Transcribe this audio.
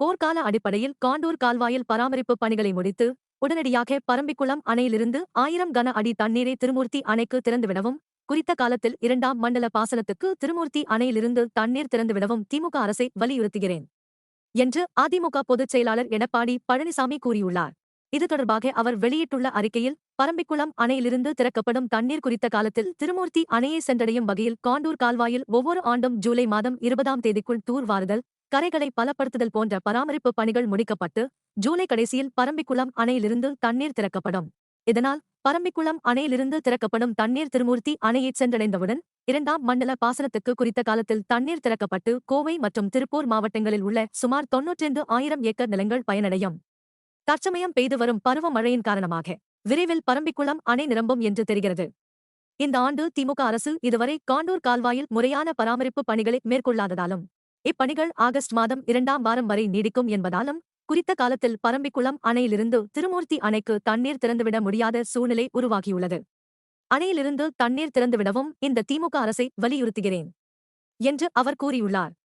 போர்க்கால அடிப்படையில் காண்டூர் கால்வாயில் பராமரிப்பு பணிகளை முடித்து உடனடியாக பரம்பிக்குளம் அணையிலிருந்து ஆயிரம் கன அடி தண்ணீரை திருமூர்த்தி அணைக்கு திறந்துவிடவும் குறித்த காலத்தில் இரண்டாம் மண்டல பாசனத்துக்கு திருமூர்த்தி அணையிலிருந்து தண்ணீர் திறந்துவிடவும் திமுக அரசை வலியுறுத்துகிறேன் என்று அதிமுக பொதுச் செயலாளர் எடப்பாடி பழனிசாமி கூறியுள்ளார். இது தொடர்பாக அவர் வெளியிட்டுள்ள அறிக்கையில் பரம்பிக்குளம் அணையிலிருந்து திறக்கப்படும் தண்ணீர் குறித்த காலத்தில் திருமூர்த்தி அணையை சென்றடையும் வகையில் காண்டூர் கால்வாயில் ஒவ்வொரு ஆண்டும் ஜூலை மாதம் இருபதாம் தேதிக்குள் தூர்வாறுதல் கரைகளை பலப்படுத்துதல் போன்ற பராமரிப்பு பணிகள் முடிக்கப்பட்டு ஜூலை கடைசியில் பரம்பிக்குளம் அணையிலிருந்து தண்ணீர் திறக்கப்படும். இதனால் பரம்பிக்குளம் அணையிலிருந்து திறக்கப்படும் தண்ணீர் திருமூர்த்தி அணையை சென்றடைந்தவுடன் இரண்டாம் மண்டல பாசனத்துக்கு குறித்த காலத்தில் தண்ணீர் திறக்கப்பட்டு கோவை மற்றும் திருப்பூர் மாவட்டங்களில் உள்ள சுமார் தொன்னூற்றெண்டு ஆயிரம் ஏக்கர் நிலங்கள் பயனடையும். தற்சமயம் பெய்து வரும் பருவமழையின் காரணமாக விரைவில் பரம்பிக்குளம் அணை நிரம்பும் என்று தெரிகிறது. இந்த ஆண்டு திமுக அரசு இதுவரை காண்டூர் கால்வாயில் முறையான பராமரிப்பு பணிகளை மேற்கொள்ளாததாலும் இப்பணிகள் ஆகஸ்ட் மாதம் இரண்டாம் வாரம் வரை நீடிக்கும் என்பதாலும் குறித்த காலத்தில் பரம்பிக்குளம் அணையிலிருந்து திருமூர்த்தி அணைக்கு தண்ணீர் திறந்துவிட முடியாத சூழ்நிலை உருவாகியுள்ளது. அணையிலிருந்து தண்ணீர் திறந்துவிடவும் இந்த திமுக அரசை வலியுறுத்துகிறேன் என்று அவர் கூறியுள்ளார்.